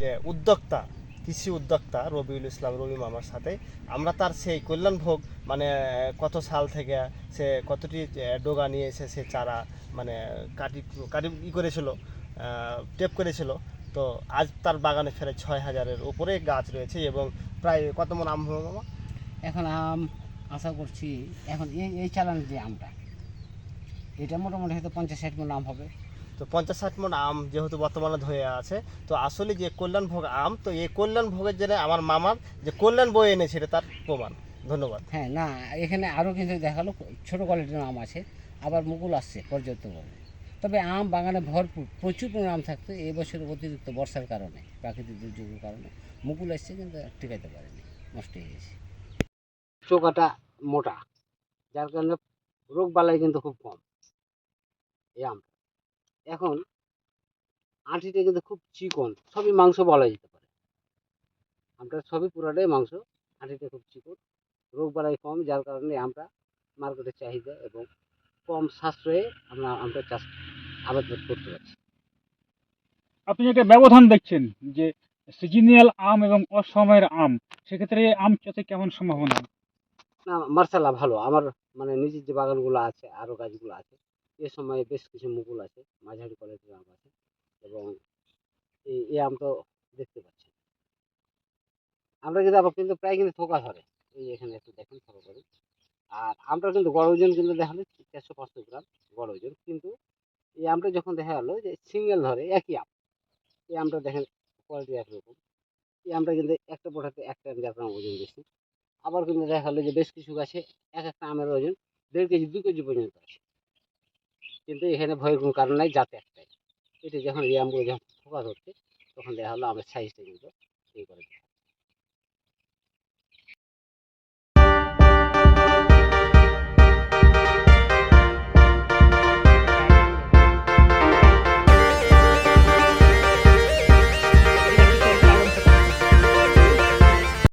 যে উদ্যোক্তা, কৃষি উদ্যোক্তা রবিউল ইসলাম রবি মামার সাথে, আমরা তার সেই কল্যাণ ভোগ মানে কত সাল থেকে সে কতটি ডোগা নিয়ে এসে সে চারা মানে কাটি কাটি, ই করেছিল টেপ করেছিল। তো আজ তার বাগানে ফেরে ছয় হাজারের উপরে গাছ রয়েছে এবং প্রায় কত মন আম হবে মামা? এখন আম আশা করছি, এখন এই এই চালান যে আমটা, এটা মোটামুটি হয়তো পঞ্চাশ ষাট মন আম হবে। তো পঞ্চাশ ষাট মন আম যেহেতু বর্তমানে ধরে আছে তো আসলে যে কল্যাণ ভোগ আম তো এই কল্যাণ ভোগের জন্য আমার মামার যে কল্যাণ বই এনেছে এটা তার প্রমাণ। ধন্যবাদ। হ্যাঁ না এখানে আরও কিন্তু দেখাল ছোটো কোয়ালিটির আম আছে আবার মুকুল আসছে পর্যাপ্তভাবে। তবে আম বাগানে ভরপুর প্রচুর পরিমাণ আম থাকতো এই বছর অতিরিক্ত বর্ষার কারণে প্রাকৃতিক দুর্যোগের কারণে। মুকুল এসছে কিন্তু টিকাইতে পারেনি নষ্ট হয়ে গেছে। চোকাটা মোটা যার কারণে রোগ বালাই কিন্তু খুব কম এই আমটা। এখন আঁটিটা কিন্তু খুব চিকন সবই মাংস বলা যেতে পারে। আমটা সবই পুরাটাই মাংস আঁটিটা খুব চিকন। রোগ বালাই কম যার কারণে আমরা মার্কেটের চাহিদা এবং কম সাশ্রয়ে আমরা আমরা চাষ আবাদ করতে পারছি। আপনি একটা ব্যবধান দেখছেন যে সিজনিয়াল আম এবং অসময়ের আম সেক্ষেত্রে আম চাষে কেমন সম্ভাবনা? না মার্শাল্লাহ ভালো। আমার মানে নিজের যে বাগানগুলো আছে আরও গাছগুলো আছে এ সময় বেশ কিছু মুকুল আছে, মাঝারি কোয়ালিটির আম আছে এবং এই এই আম তো দেখতে পাচ্ছেন আমরা কিন্তু আবার কিন্তু প্রায় কিন্তু থোকা ধরে। এই এখানে একটু দেখেন ফলো করে। আর আমটা কিন্তু গড় ওজন কিন্তু দেখাল চারশো পাঁচশো গ্রাম গড় ওজন। কিন্তু এই আমটা যখন দেখা গেলো যে সিঙ্গেল ধরে একই আম। এই আমটা দেখেন কোয়ালিটি একরকম। এই আমটা কিন্তু একটা পোটাতে একটা দেড় গ্রাম ওজন বেশি। আবার কিন্তু দেখা গেলো যে বেশ কিছু গাছে এক একটা আমের ওজন দেড় কেজি, দু কেজি পর্যন্ত আছে। কিন্তু এখানে ভয়ের কোনো কারণ নাই, যাতে একটাই এটা যখন আমগুলো যখন ফোকাস হচ্ছে, তখন দেখা হলো আমের সাইজটা কিন্তু।